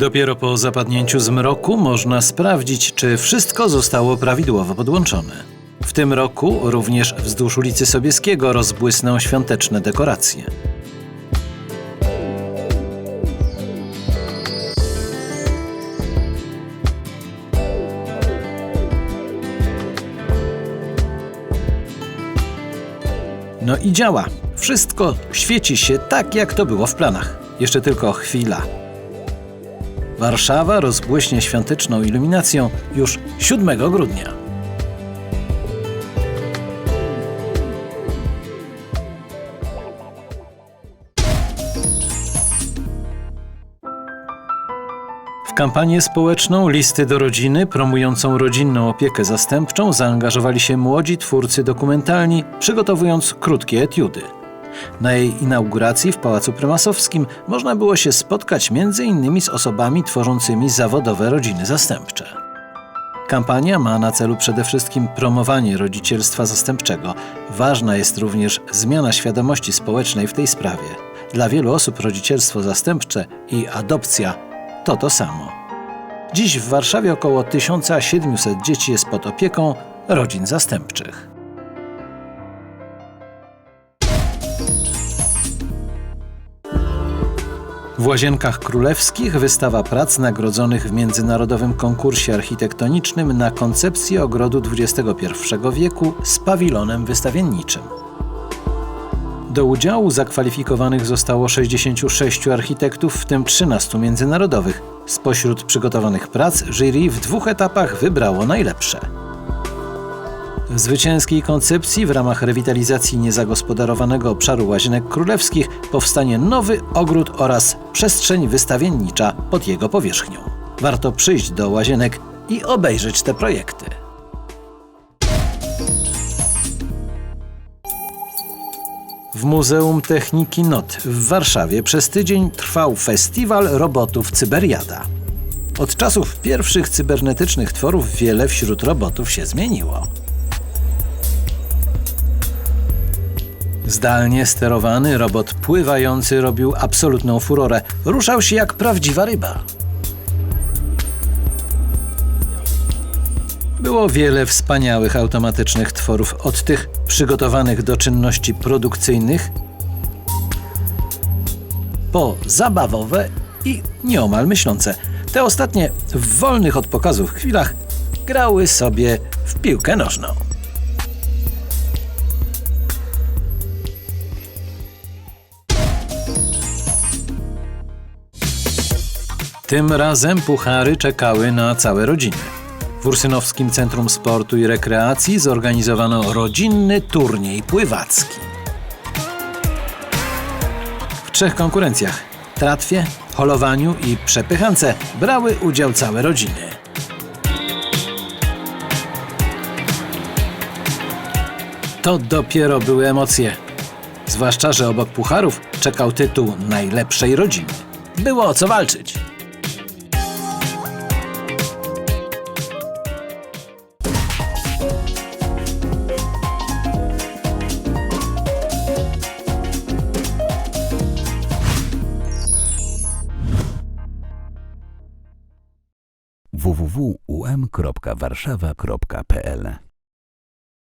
Dopiero po zapadnięciu zmroku można sprawdzić, czy wszystko zostało prawidłowo podłączone. W tym roku również wzdłuż ulicy Sobieskiego rozbłysną świąteczne dekoracje. No i działa. Wszystko świeci się tak, jak to było w planach. Jeszcze tylko chwila. Warszawa rozbłyśnie świąteczną iluminacją już 7 grudnia. Kampanię społeczną Listy do Rodziny, promującą rodzinną opiekę zastępczą, zaangażowali się młodzi twórcy dokumentalni, przygotowując krótkie etiudy. Na jej inauguracji w Pałacu Prymasowskim można było się spotkać m.in. z osobami tworzącymi zawodowe rodziny zastępcze. Kampania ma na celu przede wszystkim promowanie rodzicielstwa zastępczego. Ważna jest również zmiana świadomości społecznej w tej sprawie. Dla wielu osób rodzicielstwo zastępcze i adopcja to to samo. Dziś w Warszawie około 1700 dzieci jest pod opieką rodzin zastępczych. W Łazienkach Królewskich wystawa prac nagrodzonych w międzynarodowym konkursie architektonicznym na koncepcję ogrodu XXI wieku z pawilonem wystawienniczym. Do udziału zakwalifikowanych zostało 66 architektów, w tym 13 międzynarodowych. Spośród przygotowanych prac jury w dwóch etapach wybrało najlepsze. Zwycięskiej koncepcji w ramach rewitalizacji niezagospodarowanego obszaru Łazienek Królewskich powstanie nowy ogród oraz przestrzeń wystawiennicza pod jego powierzchnią. Warto przyjść do Łazienek i obejrzeć te projekty. W Muzeum Techniki NOT w Warszawie przez tydzień trwał festiwal robotów Cyberiada. Od czasów pierwszych cybernetycznych tworów wiele wśród robotów się zmieniło. Zdalnie sterowany robot pływający robił absolutną furorę. Ruszał się jak prawdziwa ryba. Było wiele wspaniałych automatycznych tworów, od tych przygotowanych do czynności produkcyjnych, po zabawowe i nieomal myślące. Te ostatnie w wolnych od pokazów chwilach grały sobie w piłkę nożną. Tym razem puchary czekały na całe rodziny. W Ursynowskim Centrum Sportu i Rekreacji zorganizowano rodzinny turniej pływacki. W trzech konkurencjach tratwie, holowaniu i przepychance brały udział całe rodziny. To dopiero były emocje. Zwłaszcza, że obok pucharów czekał tytuł najlepszej rodziny. Było o co walczyć. www.um.warszawa.pl